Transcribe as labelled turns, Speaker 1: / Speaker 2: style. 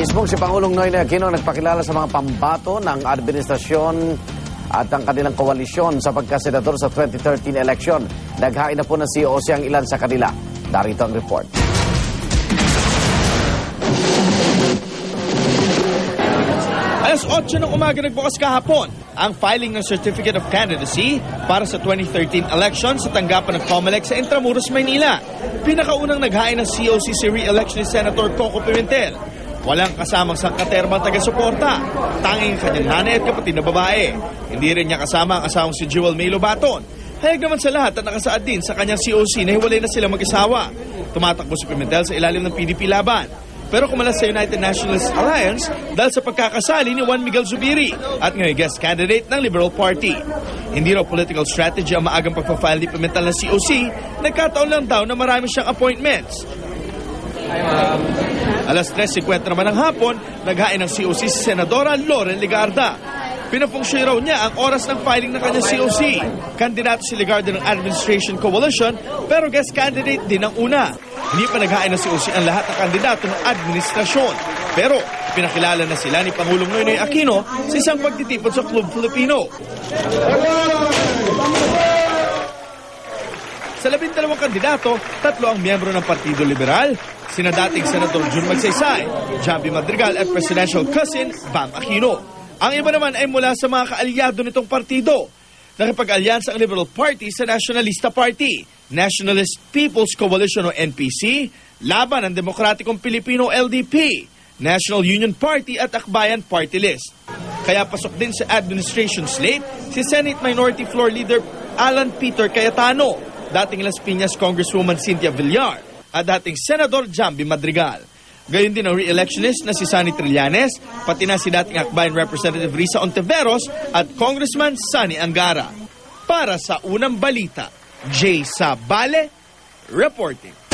Speaker 1: Mismong si Pangulong Noynoy Aquino nagpakilala sa mga pambato ng administrasyon at ang kanilang koalisyon sa pagkasenador sa 2013 election. Naghain na po ng COC ang ilan sa kanila. Darito ang report.
Speaker 2: Alas 8 ng umaga nagbukas kahapon ang filing ng Certificate of Candidacy para sa 2013 election sa tanggapan ng COMELEC sa Intramuros, Maynila. Pinakaunang naghain ng COC si re-election ni Senator Coco Pimentel. Walang kasamang sangkaterbang taga-suporta. Tanging kanyang nanay at kapatid na babae. Hindi rin niya kasama ang asawang si Jewel May Lobaton. Hayag naman sa lahat at nakasaad din sa kanyang COC na hiwalay na sila mag-asawa. Tumatakbo si Pimentel sa ilalim ng PDP laban. Pero kumalas sa United Nationalist Alliance dahil sa pagkakasali ni Juan Miguel Zubiri at ngayon guest candidate ng Liberal Party. Hindi raw political strategy ang maagang pagpafile ni Pimentel ng COC, nagkataon lang daw na marami siyang appointments. Alas 3.50 naman ng hapon, naghain ng COC si Senadora Loren Ligarda. Pinapungsyoy raw niya ang oras ng filing ng kanyang COC. Kandidato si Ligarda ng Administration Coalition pero guest candidate din ang una. Hindi pa naghain ng COC ang lahat ng kandidato ng administrasyon. Pero pinakilala na sila ni Pangulong Noynoy Aquino sa isang pagtitipon sa Club Filipino. Sa labindalawang kandidato, tatlo ang miyembro ng Partido Liberal, sina dating Senador Jun Magsaysay, Javi Madrigal at Presidential Cousin Bam Aquino. Ang iba naman ay mula sa mga kaalyado nitong partido. Nakipag-alyansa ang Liberal Party sa Nationalista Party, Nationalist People's Coalition o NPC, laban ng Demokratikong Pilipino LDP, National Union Party at Akbayan Party List. Kaya pasok din sa administration slate si Senate Minority Floor Leader Alan Peter Cayetano, dating Las Piñas Congresswoman Cynthia Villar, at dating Senador Jambi Madrigal. Gayon din ang re-electionist na si Sunny Trillanes, pati na si dating Akbayan Representative Risa Ontiveros at Congressman Sunny Angara. Para sa unang balita, Jay Sabale, reporting.